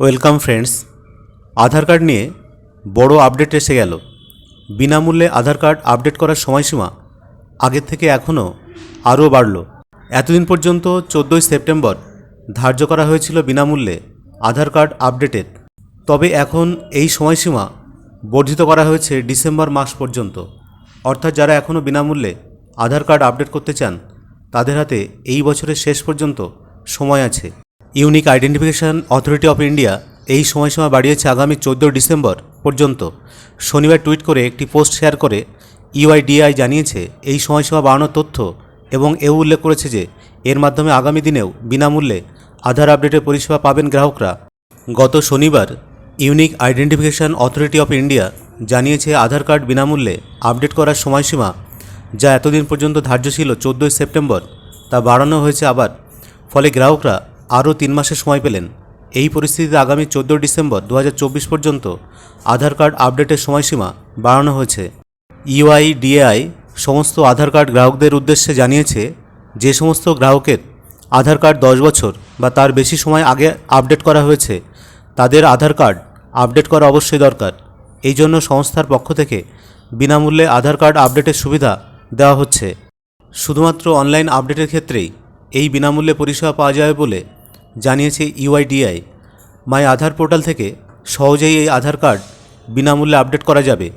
Welcome friends. আধার card নিয়ে বড় update এসে গেল। বিনামূল্যে আধার কার্ড আপডেট করার সময়সীমা আগের থেকে এখনও আরও বাড়ল। এতদিন পর্যন্ত চোদ্দোই সেপ্টেম্বর ধার্য করা হয়েছিল বিনামূল্যে আধার কার্ড আপডেটের। তবে এখন এই সময়সীমা বর্ধিত করা হয়েছে ডিসেম্বর মাস পর্যন্ত। অর্থাৎ যারা এখনও বিনামূল্যে আধার কার্ড আপডেট করতে চান, তাদের হাতে এই বছরের শেষ পর্যন্ত সময় আছে। Unique Identification Authority of India এই সময়সীমা বাড়িয়েছে আগামী চোদ্দ ডিসেম্বর পর্যন্ত। শনিবার টুইট করে একটি পোস্ট শেয়ার করে ইউআইডিআই জানিয়েছে, এই সময়সীমা বাড়ানোর তথ্য এবং এও উল্লেখ করেছে যে, এর মাধ্যমে আগামী দিনেও বিনামূল্যে আধার আপডেটের পরিষেবা পাবেন গ্রাহকরা। গত শনিবার Unique Identification Authority of India জানিয়েছে, আধার কার্ড বিনামূল্যে আপডেট করার সময়সীমা যা এতদিন পর্যন্ত ধার্য ছিল চোদ্দোই সেপ্টেম্বর, তা বাড়ানো হয়েছে আবার। ফলে গ্রাহকরা আরও তিন মাসের সময় পেলেন। এই পরিস্থিতিতে আগামী চোদ্দ ডিসেম্বর দু হাজার চব্বিশ পর্যন্ত আধার কার্ড আপডেটের সময়সীমা বাড়ানো হয়েছে। ইউআইডিএআই সমস্ত আধার কার্ড গ্রাহকদের উদ্দেশ্যে জানিয়েছে, যে সমস্ত গ্রাহকের আধার কার্ড দশ বছর বা তার বেশি সময় আগে আপডেট করা হয়েছে, তাদের আধার কার্ড আপডেট করা অবশ্যই দরকার। এই জন্য সংস্থার পক্ষ থেকে বিনামূল্যে আধার কার্ড আপডেটের সুবিধা দেওয়া হচ্ছে। শুধুমাত্র অনলাইন আপডেটের ক্ষেত্রেই এই বিনামূল্যে পরিষেবা পাওয়া যাবে বলে জানিয়েছে ইউআইডিআই। মাই আধার পোর্টাল থেকে সহজেই এই আধার কার্ড বিনামূল্যে আপডেট করা যাবে।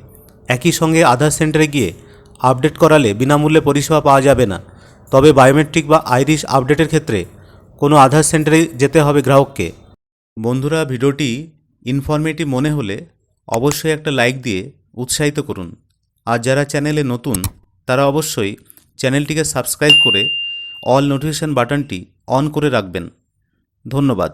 একই সঙ্গে আধার সেন্টারে গিয়ে আপডেট করালে বিনামূল্যে পরিষেবা পাওয়া যাবে না। তবে বায়োমেট্রিক বা আইরিশ আপডেটের ক্ষেত্রে কোনো আধার সেন্টারে যেতে হবে গ্রাহককে। বন্ধুরা, ভিডিওটি ইনফরমেটিভ মনে হলে অবশ্যই একটা লাইক দিয়ে উৎসাহিত করুন। আর যারা চ্যানেলে নতুন, তারা অবশ্যই চ্যানেলটিকে সাবস্ক্রাইব করে অল নোটিফিকেশান বাটনটি অন করে রাখবেন। ধন্যবাদ।